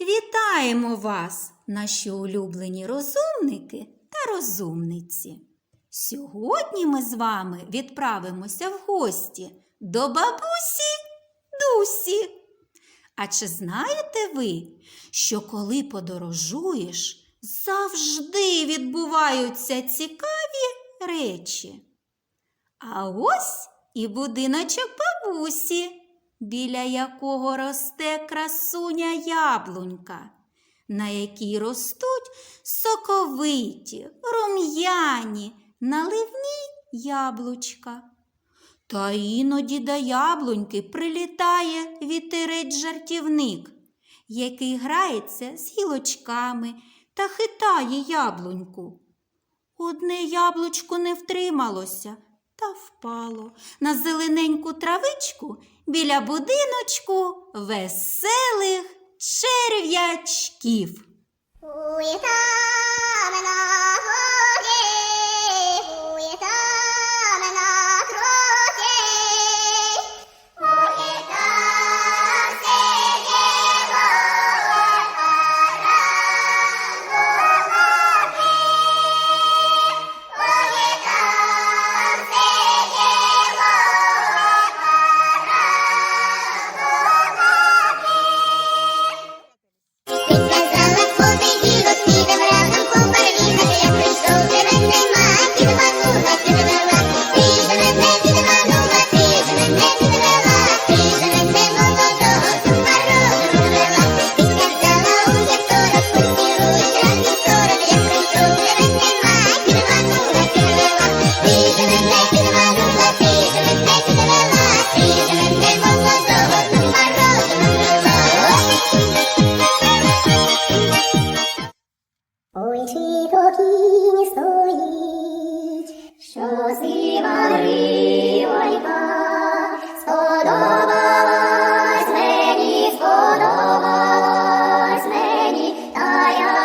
Вітаємо вас, наші улюблені розумники та розумниці. Сьогодні ми з вами відправимося в гості до бабусі Дусі. А чи знаєте ви, що коли подорожуєш, завжди відбуваються цікаві речі? А ось і будиночок бабусі, біля якого росте красуня яблунька, на якій ростуть соковиті, рум'яні, наливні яблучка. Та іноді до яблуньки прилітає вітерець-жартівник, який грається з гілочками та хитає яблуньку. Одне яблучко не втрималося та впало на зелененьку травичку біля будиночку веселих черв'ячків.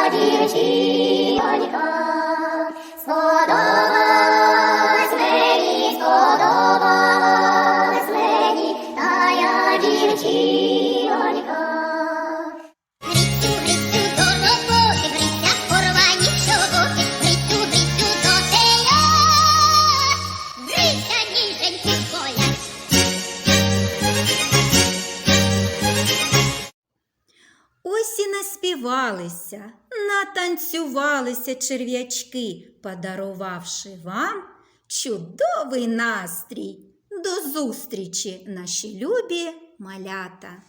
Дівчинонька, сподобалась мені, сподобалась мені, тая дівчинонька. І наспівалися, натанцювалися черв'ячки, подарувавши вам чудовий настрій. До зустрічі, наші любі малята!